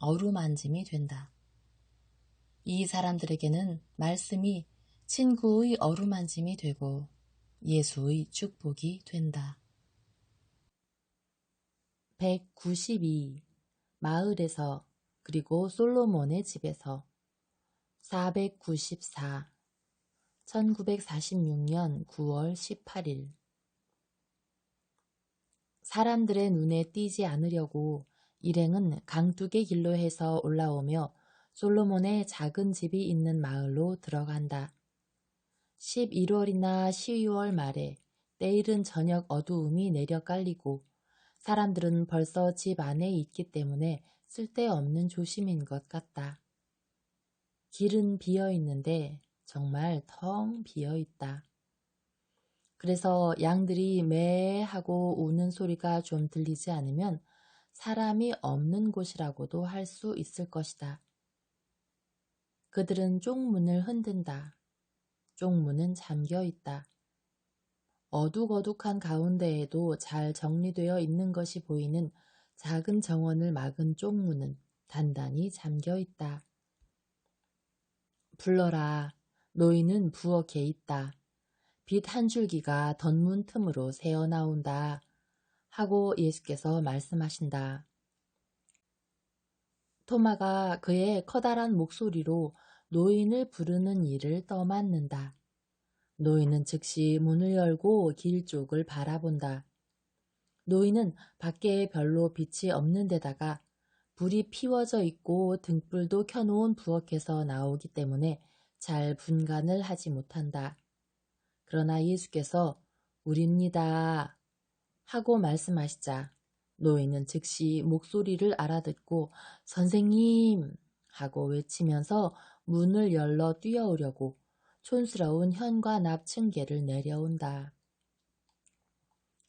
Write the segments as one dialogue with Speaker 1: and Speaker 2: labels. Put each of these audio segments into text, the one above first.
Speaker 1: 어루만짐이 된다. 이 사람들에게는 말씀이 친구의 어루만짐이 되고 예수의 축복이 된다. 192. 마을에서 그리고 솔로몬의 집에서 494. 1946년 9월 18일 사람들의 눈에 띄지 않으려고 일행은 강둑의 길로 해서 올라오며 솔로몬의 작은 집이 있는 마을로 들어간다. 11월이나 12월 말에 때이른 저녁 어두움이 내려 깔리고 사람들은 벌써 집 안에 있기 때문에 쓸데없는 조심인 것 같다. 길은 비어 있는데 정말 텅 비어 있다. 그래서 양들이 매 하고 우는 소리가 좀 들리지 않으면 사람이 없는 곳이라고도 할 수 있을 것이다. 그들은 쪽문을 흔든다. 쪽문은 잠겨 있다. 어둑어둑한 가운데에도 잘 정리되어 있는 것이 보이는 작은 정원을 막은 쪽문은 단단히 잠겨 있다. 불러라. 노인은 부엌에 있다. 빛 한 줄기가 덧문 틈으로 새어 나온다. 하고 예수께서 말씀하신다. 토마가 그의 커다란 목소리로 노인을 부르는 일을 떠맡는다. 노인은 즉시 문을 열고 길 쪽을 바라본다. 노인은 밖에 별로 빛이 없는 데다가 불이 피워져 있고 등불도 켜놓은 부엌에서 나오기 때문에 잘 분간을 하지 못한다. 그러나 예수께서 우리입니다 하고 말씀하시자 노인은 즉시 목소리를 알아듣고 선생님 하고 외치면서 문을 열러 뛰어오려고 촌스러운 현과 납층계를 내려온다.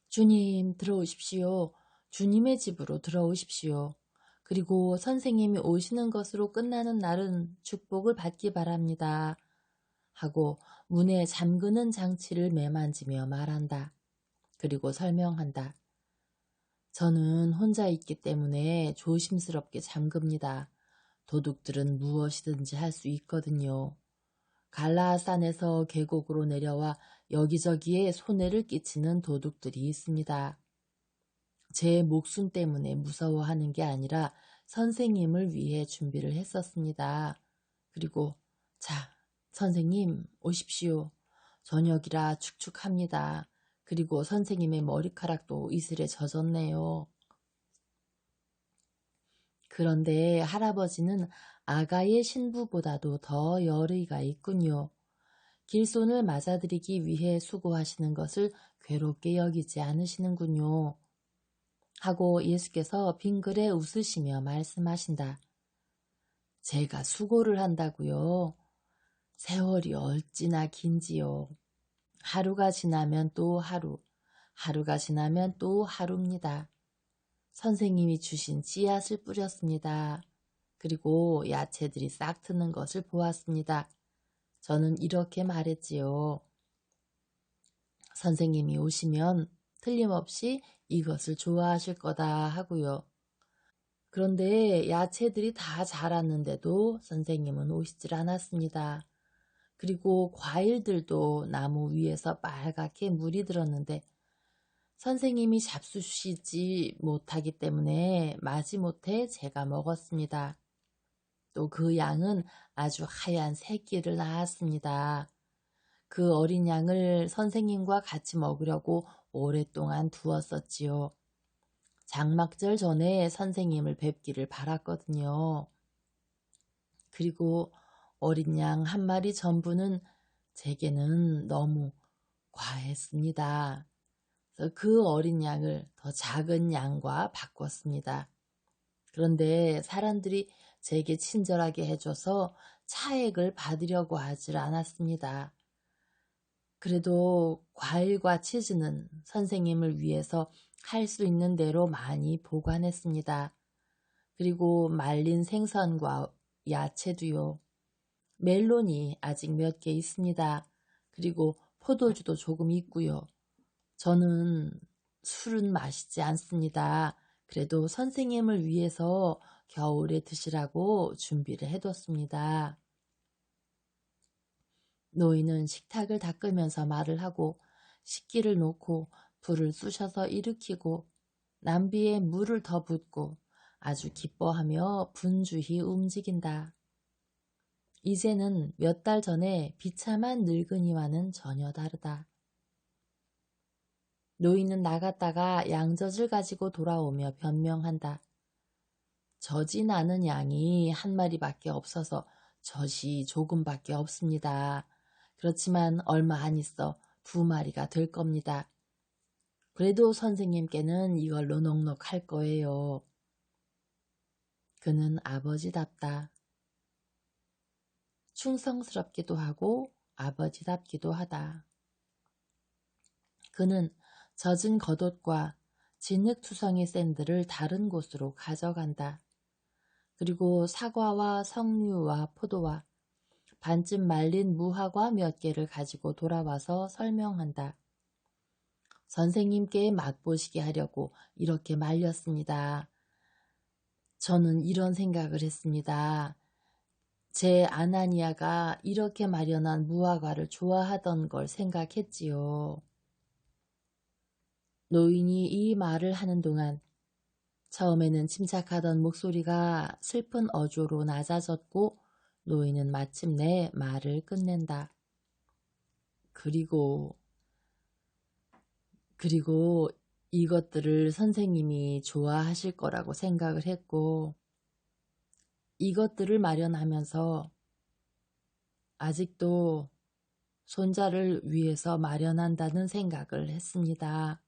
Speaker 1: 주님 들어오십시오. 주님의 집으로 들어오십시오. 그리고 선생님이 오시는 것으로 끝나는 날은 축복을 받기 바랍니다. 하고 문에 잠그는 장치를 매만지며 말한다. 그리고 설명한다. 저는 혼자 있기 때문에 조심스럽게 잠급니다. 도둑들은 무엇이든지 할 수 있거든요. 갈라산에서 계곡으로 내려와 여기저기에 손해를 끼치는 도둑들이 있습니다. 제 목숨 때문에 무서워하는 게 아니라 선생님을 위해 준비를 했었습니다. 그리고 자, 선생님 오십시오. 저녁이라 축축합니다. 그리고 선생님의 머리카락도 이슬에 젖었네요. 그런데 할아버지는 아가의 신부보다도 더 열의가 있군요. 길손을 맞아들이기 위해 수고하시는 것을 괴롭게 여기지 않으시는군요. 하고 예수께서 빙글에 웃으시며 말씀하신다. 제가 수고를 한다고요. 세월이 얼찌나 긴지요. 하루가 지나면 또 하루, 하루가 지나면 또 하루입니다. 선생님이 주신 씨앗을 뿌렸습니다. 그리고 야채들이 싹 트는 것을 보았습니다. 저는 이렇게 말했지요. 선생님이 오시면 틀림없이 이것을 좋아하실 거다 하고요. 그런데 야채들이 다 자랐는데도 선생님은 오시질 않았습니다. 그리고 과일들도 나무 위에서 빨갛게 물이 들었는데 선생님이 잡수시지 못하기 때문에 마지못해 제가 먹었습니다. 또 그 양은 아주 하얀 새끼를 낳았습니다. 그 어린 양을 선생님과 같이 먹으려고 오랫동안 두었었지요. 장막절 전에 선생님을 뵙기를 바랐거든요. 그리고 어린 양 한 마리 전부는 제게는 너무 과했습니다. 그 어린 양을 더 작은 양과 바꿨습니다. 그런데 사람들이 제게 친절하게 해줘서 차액을 받으려고 하질 않았습니다. 그래도 과일과 치즈는 선생님을 위해서 할 수 있는 대로 많이 보관했습니다. 그리고 말린 생선과 야채도요. 멜론이 아직 몇 개 있습니다. 그리고 포도주도 조금 있고요. 저는 술은 마시지 않습니다. 그래도 선생님을 위해서 겨울에 드시라고 준비를 해뒀습니다. 노인은 식탁을 닦으면서 말을 하고 식기를 놓고 불을 쑤셔서 일으키고 남비에 물을 더 붓고 아주 기뻐하며 분주히 움직인다. 이제는 몇 달 전에 비참한 늙은이와는 전혀 다르다. 노인은 나갔다가 양젖을 가지고 돌아오며 변명한다. 젖이 나는 양이 한 마리밖에 없어서 젖이 조금밖에 없습니다. 그렇지만 얼마 안 있어 두 마리가 될 겁니다. 그래도 선생님께는 이걸로 넉넉할 거예요. 그는 아버지답다. 충성스럽기도 하고 아버지답기도 하다. 그는 젖은 겉옷과 진흙투성이 샌들을 다른 곳으로 가져간다. 그리고 사과와 석류와 포도와 반쯤 말린 무화과 몇 개를 가지고 돌아와서 설명한다. 선생님께 맛보시게 하려고 이렇게 말렸습니다. 저는 이런 생각을 했습니다. 제 아나니아가 이렇게 마련한 무화과를 좋아하던 걸 생각했지요. 노인이 이 말을 하는 동안 처음에는 침착하던 목소리가 슬픈 어조로 낮아졌고 노인은 마침내 말을 끝낸다. 그리고 그리고 이것들을 선생님이 좋아하실 거라고 생각을 했고 이것들을 마련하면서 아직도 손자를 위해서 마련한다는 생각을 했습니다.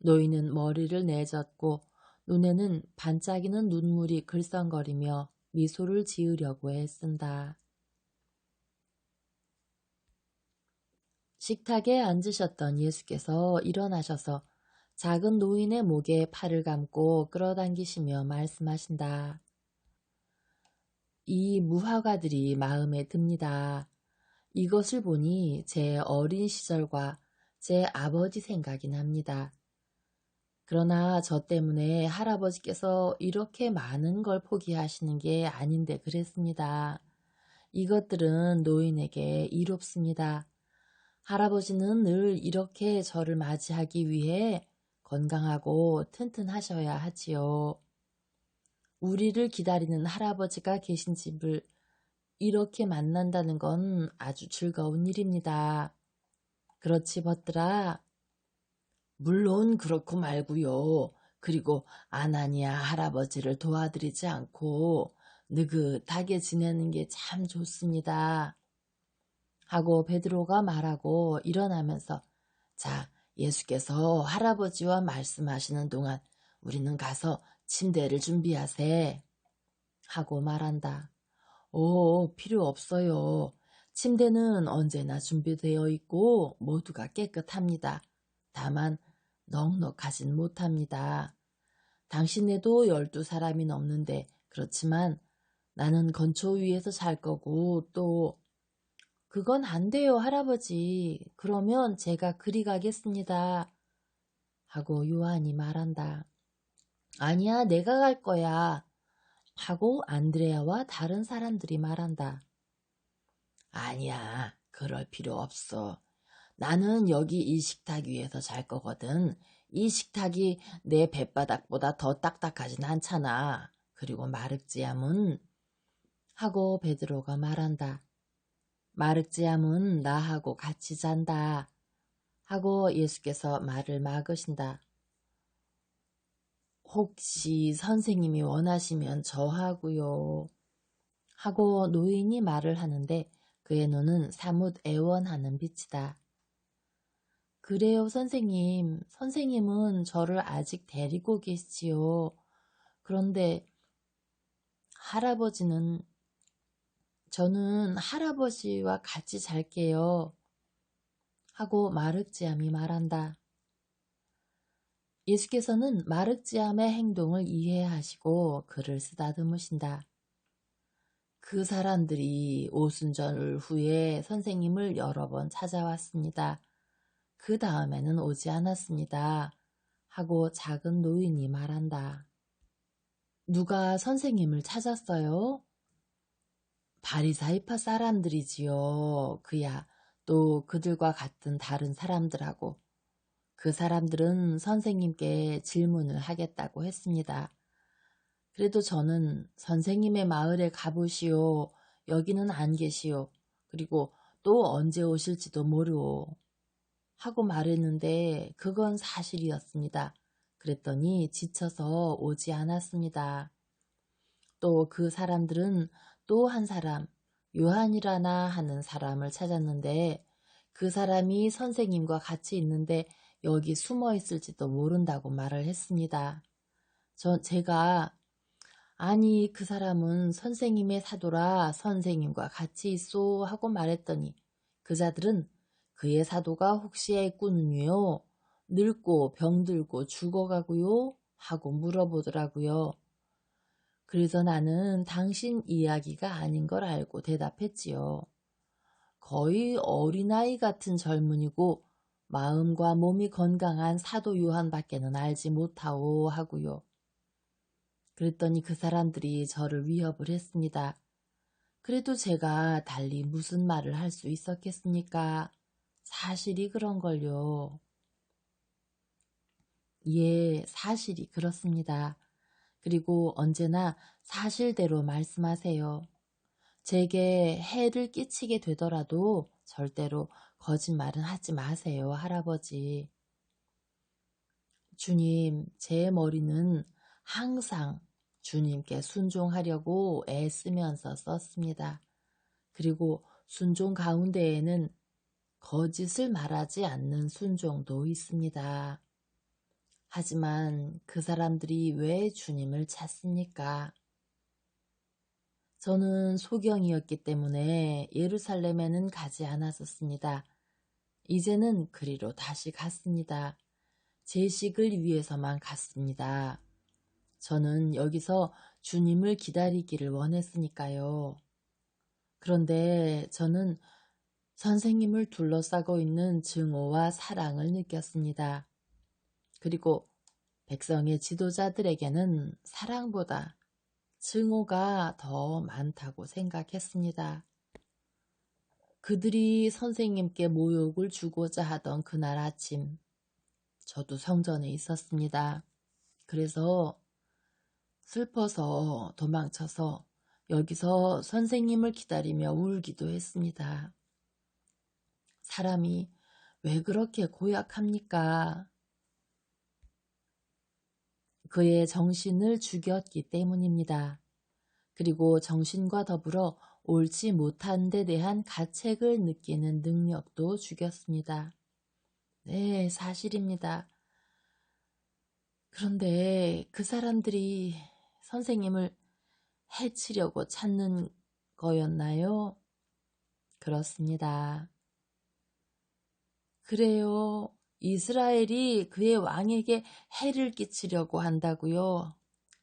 Speaker 1: 노인은 머리를 내젓고 눈에는 반짝이는 눈물이 글썽거리며 미소를 지으려고 애쓴다. 식탁에 앉으셨던 예수께서 일어나셔서 작은 노인의 목에 팔을 감고 끌어당기시며 말씀하신다. 이 무화과들이 마음에 듭니다. 이것을 보니 제 어린 시절과 제 아버지 생각이 납니다. 그러나 저 때문에 할아버지께서 이렇게 많은 걸 포기하시는 게 아닌데 그랬습니다. 이것들은 노인에게 이롭습니다. 할아버지는 늘 이렇게 저를 맞이하기 위해 건강하고 튼튼하셔야 하지요. 우리를 기다리는 할아버지가 계신 집을 이렇게 만난다는 건 아주 즐거운 일입니다. 그렇지, 벗들아. 물론 그렇고 말고요. 그리고 아나니아 할아버지를 도와드리지 않고 느긋하게 지내는 게 참 좋습니다. 하고 베드로가 말하고 일어나면서 자 예수께서 할아버지와 말씀하시는 동안 우리는 가서 침대를 준비하세 하고 말한다. 오 필요 없어요. 침대는 언제나 준비되어 있고 모두가 깨끗합니다. 다만 넉넉하진 못합니다. 당신네도 열두 사람이 넘는데 그렇지만 나는 건초 위에서 잘 거고 또 그건 안 돼요 할아버지. 그러면 제가 그리 가겠습니다. 하고 요한이 말한다. 아니야 내가 갈 거야. 하고 안드레아와 다른 사람들이 말한다. 아니야 그럴 필요 없어. 나는 여기 이 식탁 위에서 잘 거거든. 이 식탁이 내 뱃바닥보다 더 딱딱하진 않잖아. 그리고 마르지암은 하고 베드로가 말한다. 마르지암은 나하고 같이 잔다. 하고 예수께서 말을 막으신다. 혹시 선생님이 원하시면 저하고요. 하고 노인이 말을 하는데 그의 눈은 사뭇 애원하는 빛이다. 그래요, 선생님. 선생님은 저를 아직 데리고 계시지요. 그런데 할아버지는 저는 할아버지와 같이 잘게요. 하고 마륵지암이 말한다. 예수께서는 마륵지암의 행동을 이해하시고 글을 쓰다듬으신다. 그 사람들이 오순절 후에 선생님을 여러 번 찾아왔습니다. 그 다음에는 오지 않았습니다. 하고 작은 노인이 말한다. 누가 선생님을 찾았어요? 바리사이파 사람들이지요. 그야 또 그들과 같은 다른 사람들하고 그 사람들은 선생님께 질문을 하겠다고 했습니다. 그래도 저는 선생님의 마을에 가보시오. 여기는 안 계시오. 그리고 또 언제 오실지도 모르오. 하고 말했는데 그건 사실이었습니다. 그랬더니 지쳐서 오지 않았습니다. 또 그 사람들은 또 한 사람, 요한이라나 하는 사람을 찾았는데 그 사람이 선생님과 같이 있는데 여기 숨어 있을지도 모른다고 말을 했습니다. 저, 제가, 아니, 그 사람은 선생님의 사도라 선생님과 같이 있소 하고 말했더니 그 자들은 그의 사도가 혹시 애꾸는요? 늙고 병들고 죽어가고요? 하고 물어보더라고요. 그래서 나는 당신 이야기가 아닌 걸 알고 대답했지요. 거의 어린아이 같은 젊은이고 마음과 몸이 건강한 사도 요한밖에는 알지 못하오 하고요. 그랬더니 그 사람들이 저를 위협을 했습니다. 그래도 제가 달리 무슨 말을 할 수 있었겠습니까? 사실이 그런걸요. 예, 사실이 그렇습니다. 그리고 언제나 사실대로 말씀하세요. 제게 해를 끼치게 되더라도 절대로 거짓말은 하지 마세요, 할아버지. 주님, 제 머리는 항상 주님께 순종하려고 애쓰면서 썼습니다. 그리고 순종 가운데에는 거짓을 말하지 않는 순종도 있습니다. 하지만 그 사람들이 왜 주님을 찾습니까? 저는 소경이었기 때문에 예루살렘에는 가지 않았었습니다. 이제는 그리로 다시 갔습니다. 제식을 위해서만 갔습니다. 저는 여기서 주님을 기다리기를 원했으니까요. 그런데 저는 선생님을 둘러싸고 있는 증오와 사랑을 느꼈습니다. 그리고 백성의 지도자들에게는 사랑보다 증오가 더 많다고 생각했습니다. 그들이 선생님께 모욕을 주고자 하던 그날 아침, 저도 성전에 있었습니다. 그래서 슬퍼서 도망쳐서 여기서 선생님을 기다리며 울기도 했습니다. 사람이 왜 그렇게 고약합니까? 그의 정신을 죽였기 때문입니다. 그리고 정신과 더불어 옳지 못한 데 대한 가책을 느끼는 능력도 죽였습니다. 네, 사실입니다. 그런데 그 사람들이 선생님을 해치려고 찾는 거였나요? 그렇습니다. 그래요. 이스라엘이 그의 왕에게 해를 끼치려고 한다고요.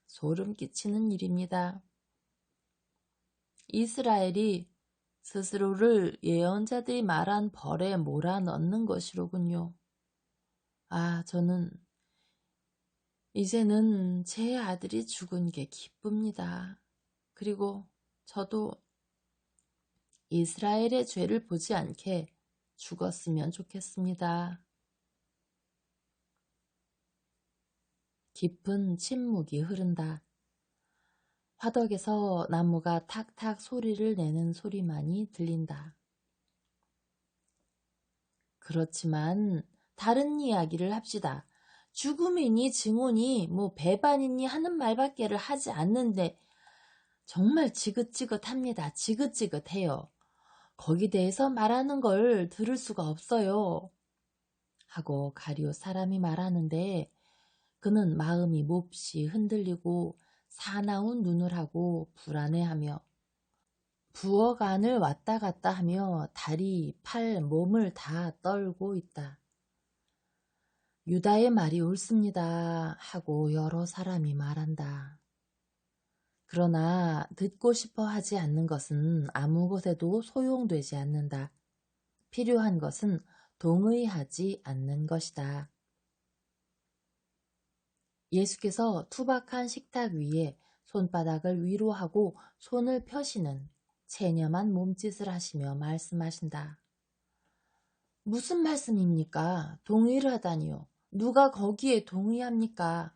Speaker 1: 소름 끼치는 일입니다. 이스라엘이 스스로를 예언자들이 말한 벌에 몰아넣는 것이로군요. 아, 저는 이제는 제 아들이 죽은 게 기쁩니다. 그리고 저도 이스라엘의 죄를 보지 않게 죽었으면 좋겠습니다. 깊은 침묵이 흐른다. 화덕에서 나무가 탁탁 소리를 내는 소리만이 들린다. 그렇지만 다른 이야기를 합시다. 죽음이니 증오니 뭐 배반이니 하는 말밖에를 하지 않는데 정말 지긋지긋합니다. 지긋지긋해요. 거기 대해서 말하는 걸 들을 수가 없어요. 하고 가리오 사람이 말하는데 그는 마음이 몹시 흔들리고 사나운 눈을 하고 불안해하며 부엌 안을 왔다 갔다 하며 다리, 팔, 몸을 다 떨고 있다. 유다의 말이 옳습니다. 하고 여러 사람이 말한다. 그러나 듣고 싶어 하지 않는 것은 아무 곳에도 소용되지 않는다. 필요한 것은 동의하지 않는 것이다. 예수께서 투박한 식탁 위에 손바닥을 위로 하고 손을 펴시는 체념한 몸짓을 하시며 말씀하신다. 무슨 말씀입니까? 동의를 하다니요. 누가 거기에 동의합니까?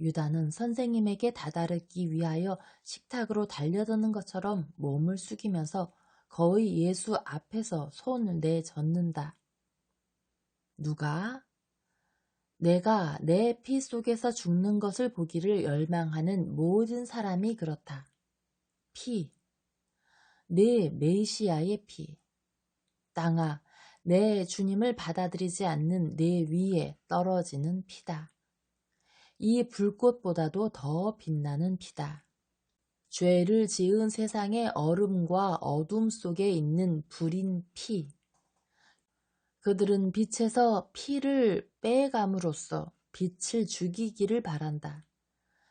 Speaker 1: 유다는 선생님에게 다다르기 위하여 식탁으로 달려드는 것처럼 몸을 숙이면서 거의 예수 앞에서 손을 내젓는다. 누가? 내가 내 피 속에서 죽는 것을 보기를 열망하는 모든 사람이 그렇다. 피. 내 메시아의 피. 땅아, 내 주님을 받아들이지 않는 내 위에 떨어지는 피다. 이 불꽃보다도 더 빛나는 피다. 죄를 지은 세상의 얼음과 어둠 속에 있는 불인 피. 그들은 빛에서 피를 빼감으로써 빛을 죽이기를 바란다.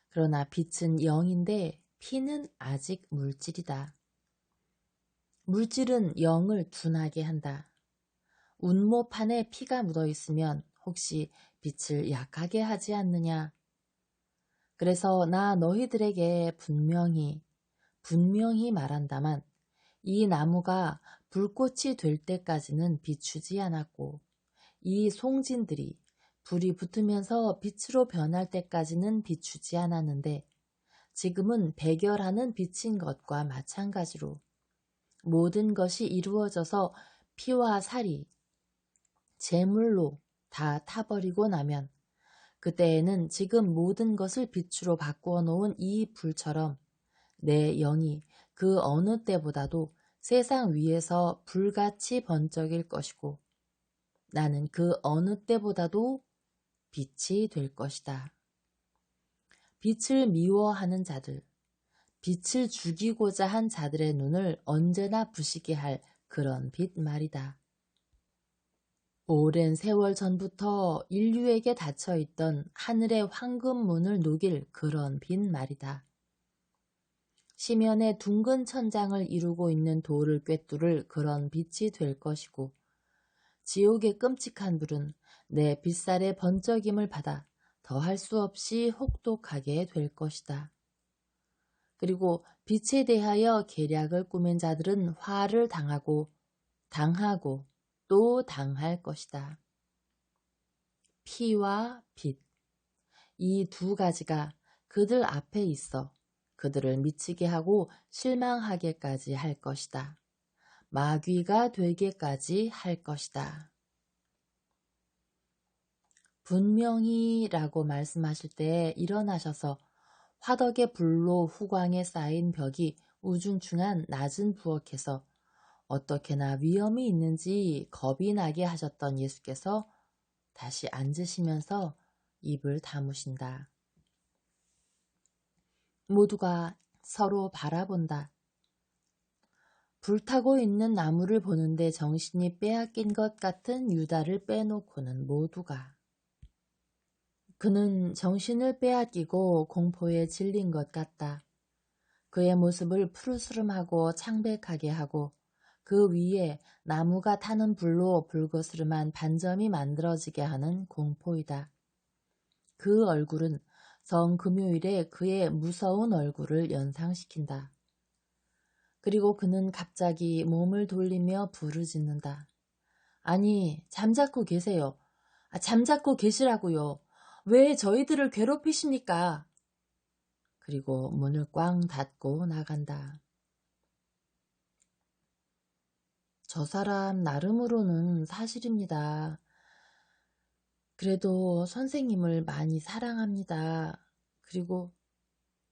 Speaker 1: 그러나 빛은 영인데 피는 아직 물질이다. 물질은 영을 둔하게 한다. 운모판에 피가 묻어 있으면 혹시 빛을 약하게 하지 않느냐? 그래서 나 너희들에게 분명히, 분명히 말한다만 이 나무가 불꽃이 될 때까지는 비추지 않았고 이 송진들이 불이 붙으면서 빛으로 변할 때까지는 비추지 않았는데 지금은 백열하는 빛인 것과 마찬가지로 모든 것이 이루어져서 피와 살이 재물로 다 타버리고 나면 그때에는 지금 모든 것을 빛으로 바꾸어 놓은 이 불처럼 내 영이 그 어느 때보다도 세상 위에서 불같이 번쩍일 것이고 나는 그 어느 때보다도 빛이 될 것이다. 빛을 미워하는 자들, 빛을 죽이고자 한 자들의 눈을 언제나 부시게 할 그런 빛 말이다. 오랜 세월 전부터 인류에게 닫혀있던 하늘의 황금 문을 녹일 그런 빈 말이다. 시면의 둥근 천장을 이루고 있는 돌을 꿰뚫을 그런 빛이 될 것이고 지옥의 끔찍한 불은 내 빗살의 번쩍임을 받아 더할 수 없이 혹독하게 될 것이다. 그리고 빛에 대하여 계략을 꾸민 자들은 화를 당하고 당하고 또 당할 것이다. 피와 빛. 이 두 가지가 그들 앞에 있어 그들을 미치게 하고 실망하게까지 할 것이다. 마귀가 되게까지 할 것이다. 분명히 라고 말씀하실 때 일어나셔서 화덕의 불로 후광에 쌓인 벽이 우중충한 낮은 부엌에서 어떻게나 위험이 있는지 겁이 나게 하셨던 예수께서 다시 앉으시면서 입을 다무신다. 모두가 서로 바라본다. 불타고 있는 나무를 보는데 정신이 빼앗긴 것 같은 유다를 빼놓고는 모두가. 그는 정신을 빼앗기고 공포에 질린 것 같다. 그의 모습을 푸르스름하고 창백하게 하고 그 위에 나무가 타는 불로 불거스름한 반점이 만들어지게 하는 공포이다. 그 얼굴은 성금요일에 그의 무서운 얼굴을 연상시킨다. 그리고 그는 갑자기 몸을 돌리며 부르짖는다. 아니, 잠자코 계세요. 아, 잠자코 계시라고요. 왜 저희들을 괴롭히십니까? 그리고 문을 꽝 닫고 나간다. 저 사람 나름으로는 사실입니다. 그래도 선생님을 많이 사랑합니다. 그리고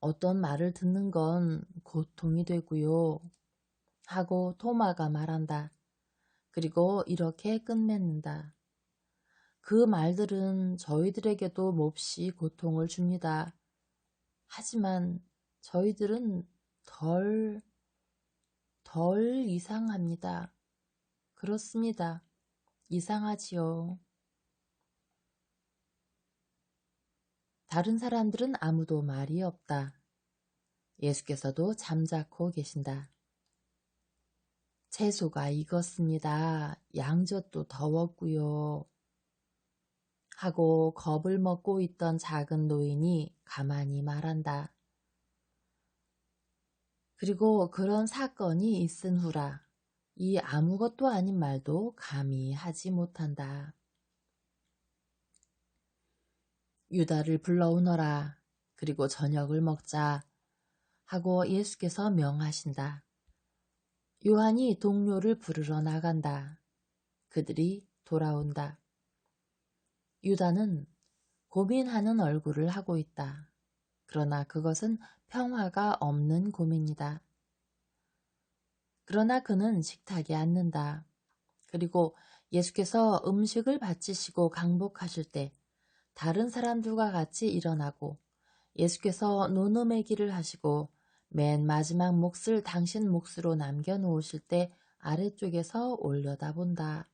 Speaker 1: 어떤 말을 듣는 건 고통이 되고요. 하고 토마가 말한다. 그리고 이렇게 끝맺는다. 그 말들은 저희들에게도 몹시 고통을 줍니다. 하지만 저희들은 덜, 덜 이상합니다. 그렇습니다. 이상하지요. 다른 사람들은 아무도 말이 없다. 예수께서도 잠자코 계신다. 채소가 익었습니다. 양젓도 더웠고요. 하고 겁을 먹고 있던 작은 노인이 가만히 말한다. 그리고 그런 사건이 있은 후라 이 아무것도 아닌 말도 감히 하지 못한다. 유다를 불러오너라. 그리고 저녁을 먹자. 하고 예수께서 명하신다. 요한이 동료를 부르러 나간다. 그들이 돌아온다. 유다는 고민하는 얼굴을 하고 있다. 그러나 그것은 평화가 없는 고민이다. 그러나 그는 식탁에 앉는다. 그리고 예수께서 음식을 바치시고 강복하실 때 다른 사람들과 같이 일어나고 예수께서 노노매기를 하시고 맨 마지막 몫을 당신 몫으로 남겨놓으실 때 아래쪽에서 올려다본다.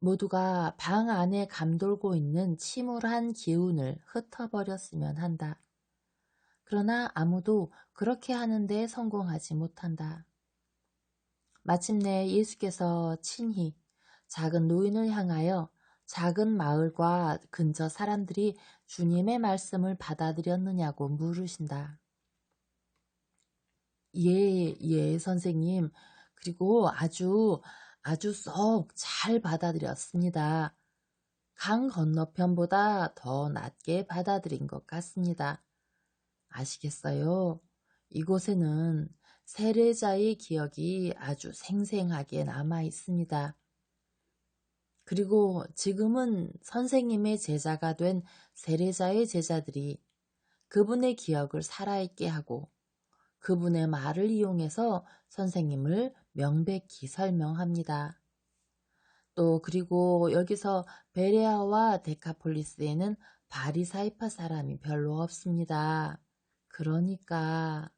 Speaker 1: 모두가 방 안에 감돌고 있는 침울한 기운을 흩어버렸으면 한다. 그러나 아무도 그렇게 하는데 성공하지 못한다. 마침내 예수께서 친히 작은 노인을 향하여 작은 마을과 근처 사람들이 주님의 말씀을 받아들였느냐고 물으신다. 예, 예, 선생님. 그리고 아주, 아주 쏙잘 받아들였습니다. 강 건너편보다 더 낮게 받아들인 것 같습니다. 아시겠어요? 이곳에는 세례자의 기억이 아주 생생하게 남아 있습니다. 그리고 지금은 선생님의 제자가 된 세례자의 제자들이 그분의 기억을 살아있게 하고 그분의 말을 이용해서 선생님을 명백히 설명합니다. 또 그리고 여기서 베레아와 데카폴리스에는 바리사이파 사람이 별로 없습니다. 그러니까